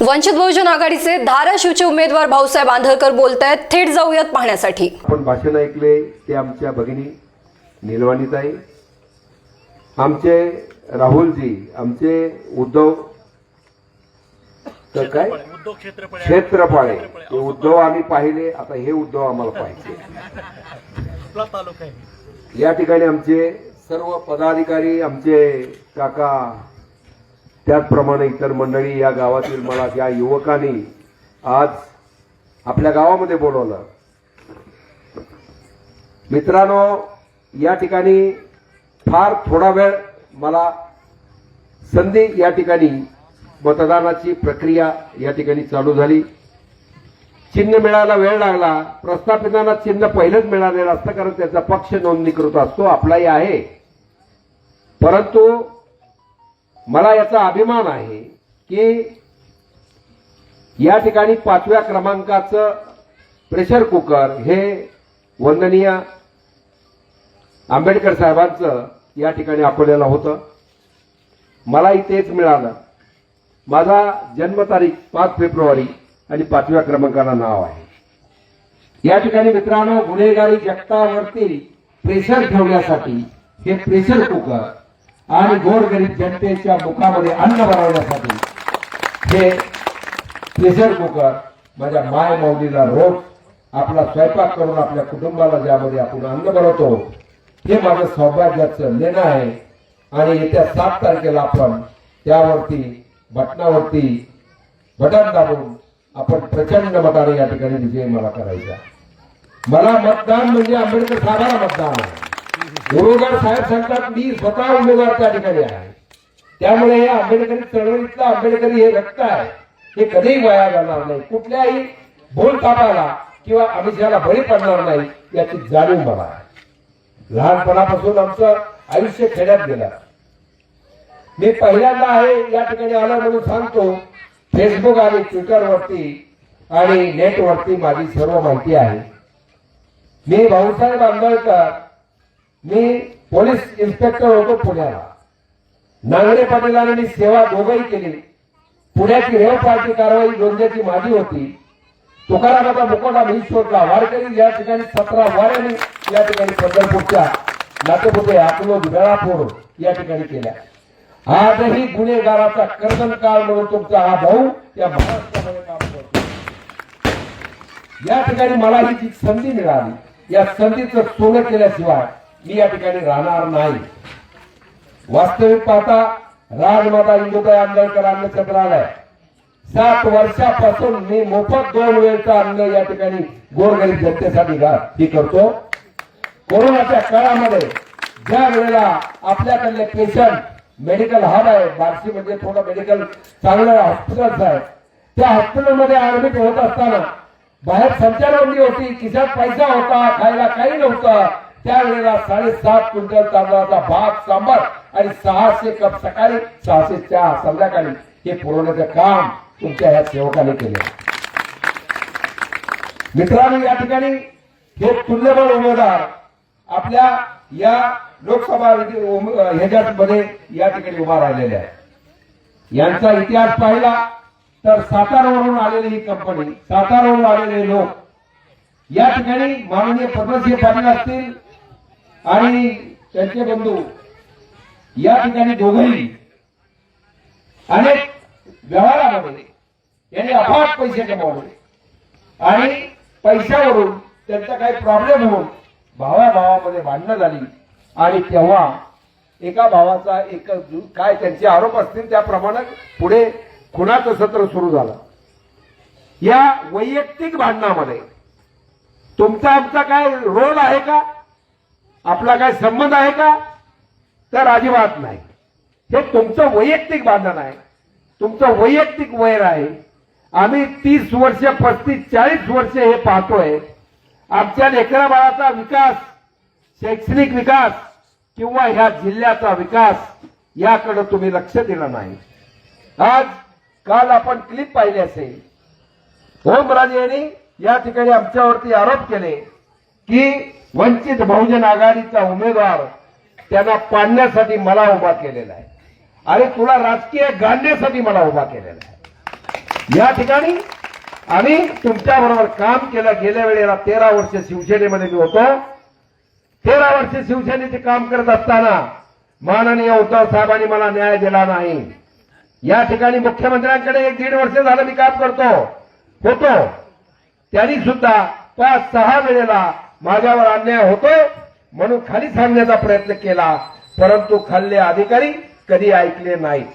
वंचित बहुजन आघाडीचे धाराशिवचे उमेदवार भाऊसाहेब आंधळकर बोलत आहेत थेट जाऊयात पाहण्यासाठी. आपण भाषण ऐकले ते आमच्या भगिनी निलवाणीताई आमचे राहुलजी आमचे उद्धव तर काय? क्षेत्रपाळे. हे उद्धव आम्ही पाहिले आता हे उद्धव आम्हाला पाहिजे. या ठिकाणी आमचे सर्व पदाधिकारी आमचे काका त्याचप्रमाणे इतर मंडळी या गावातील मला या युवकांनी आज आपल्या गावामध्ये बोलवलं. मित्रांनो या ठिकाणी फार थोडा वेळ मला संधी या ठिकाणी मतदानाची प्रक्रिया या ठिकाणी चालू झाली. चिन्ह मिळायला वेळ लागला. प्रस्थापितांना चिन्ह पहिलेच मिळालेलं असतं कारण त्याचा पक्ष नोंदणीकृत असतो आपलाही आहे. परंतु मला याचा अभिमान आहे की या ठिकाणी पाचव्या क्रमांकाचं प्रेशर कुकर हे वंदनीय आंबेडकर साहेबांचं या ठिकाणी अकोल्याला होतं. मलाही तेच मिळालं. माझा जन्मतारीख पाच फेब्रुवारी आणि पाचव्या क्रमांकाला नाव आहे. या ठिकाणी मित्रांनो गुन्हेगारी जगतावरती प्रेशर ठेवण्यासाठी हे प्रेशर कुकर आणि गोरगरीब जनतेच्या मुखामध्ये अन्न बनवण्यासाठी हे प्रेशर कुकर माझ्या माय माऊलीला रोज आपला स्वयंपाक करून आपल्या कुटुंबाला ज्यामध्ये आपण अन्न बनवतो हे माझं सौभाग्याचं लेणं आहे. आणि येत्या सात तारखेला आपण त्यावरती बटनावरती बटन दाबून आपण प्रचंड मताने या ठिकाणी विजय मला करायचा. मला मतदान म्हणजे आंबेडकर साहेबांना मतदान आहे. गुरुगार साहेब सांगतात मी स्वतः उमेदवारचा अधिकारी आहे. त्यामुळे हे आंबेडकरी चळवळीतलं आंबेडकरी हे रक्त आहे. हे कधीही वाया जाणार नाही. कुठल्याही बोलतापाला किंवा आमिषाला बळी पडणार नाही याची जाणीव मला आहे. लहानपणापासून आमचं आयुष्य खेड्यात गेलं. मी पहिल्यांदा आहे या ठिकाणी आला म्हणून सांगतो फेसबुक आणि ट्विटरवरती आणि नेटवरती माझी सर्व माहिती आहे. मी भाऊसाहेब आंबेडकर मी पोलीस इन्स्पेक्टर होतो पुण्याला. नांगरे पाटीलांनी सेवा दोघंही केली. पुण्याची रेव पार्टी कारवाई गोंद्याची माझी होती. तुकारामाचा मुकोटा मी शोधला. वारकरी या ठिकाणी सतरा वाऱ्याने या ठिकाणी पंढरपूरच्या नातेपुते आपलो वेळापूर या ठिकाणी केल्या. आजही गुन्हेगाराचा कर्दन काळ म्हणून तुमचा हा भाऊ या महाराष्ट्रामध्ये काम करतो. या ठिकाणी मला ही जी संधी मिळाली या संधीचं सोनं केल्याशिवाय मी या ठिकाणी राहणार नाही. वास्तविक पाहता राजमाता इंदुताई आंबेडकर अन्न छत्रालय सात वर्षापासून मी मोफत दोन वेळचा अन्न या ठिकाणी गोरगरीब जनतेसाठी ही करतो. कोरोनाच्या काळामध्ये ज्या वेळेला आपल्याकडले पेशंट मेडिकल हब आहे बार्शी म्हणजे थोडं मेडिकल चांगलं हॉस्पिटल आहे त्या हॉस्पिटलमध्ये ऍडमिट होत असताना बाहेर संचारबंदी होती खिशात पैसा होता खायला काही नव्हतं. त्यावेळेला साडेसात क्विंटल तांदळाचा भात सांबार आणि सहाशे कप सकाळी सहाशे चहा संध्याकाळी हे पुरवण्याचं काम तुमच्या ह्या सेवकाने केले मित्रांनो या ठिकाणी हे तुल्यबळ उमेदवार आपल्या या लोकसभा ह्याच्यामध्ये या ठिकाणी उभा राहिलेले आहे यांचा इतिहास पाहिला तर सातारावरून आलेली ही कंपनी सातारावरून आलेले लोक या ठिकाणी माननीय पद्मसिंह पाटील असतील आणि त्यांचे बंधू या ठिकाणी दोघंही अनेक व्यवहारामध्ये यांनी अफाट पैसे कमावले. आणि पैशावरून त्यांचा काही प्रॉब्लेम होऊन भावा भावामध्ये भांडणं झाली. आणि तेव्हा एका भावाचा एक काय त्यांचे आरोप असतील त्याप्रमाणे पुढे खुनाचं सत्र सुरू झालं. या वैयक्तिक भांडणामध्ये तुमचा आमचा काय रोल आहे का? आपला काय संबंध आहे का? तर अजिबात नाही. हे तुमचं वैयक्तिक बांधण आहे. तुमचं वैयक्तिक वैर आहे. आम्ही तीस वर्ष पस्तीस चाळीस वर्ष हे पाहतोय. आमच्या लेकरा बाळाचा विकास शैक्षणिक विकास किंवा ह्या जिल्ह्याचा विकास याकडे तुम्ही लक्ष दिलं नाही. आज काल आपण क्लिप पाहिली असेल. ओमराजे यांनी या ठिकाणी आमच्यावरती आरोप केले की वंचित बहुजन आघाडीचा उमेदवार त्यांना पाडण्यासाठी मला उभा केलेला आहे. अरे तुला राजकीय गाडण्यासाठी मला उभा केलेला आहे. या ठिकाणी आम्ही तुमच्याबरोबर काम केलं. गेल्या वेळेला तेरा वर्ष शिवसेनेमध्ये मी होतो. तेरा वर्ष शिवसेनेचे काम करत असताना माननीय उद्धव साहेबांनी मला न्याय दिला नाही. या ठिकाणी मुख्यमंत्र्यांकडे एक दीड वर्ष झालं मी काम करतो. होतो. त्यांनी सुद्धा पाच सहा वेळेला माझ्यावर अन्याय होतोय म्हणून खाली सांगण्याचा प्रयत्न केला परंतु खाल्ले अधिकारी कधी ऐकले नाहीत.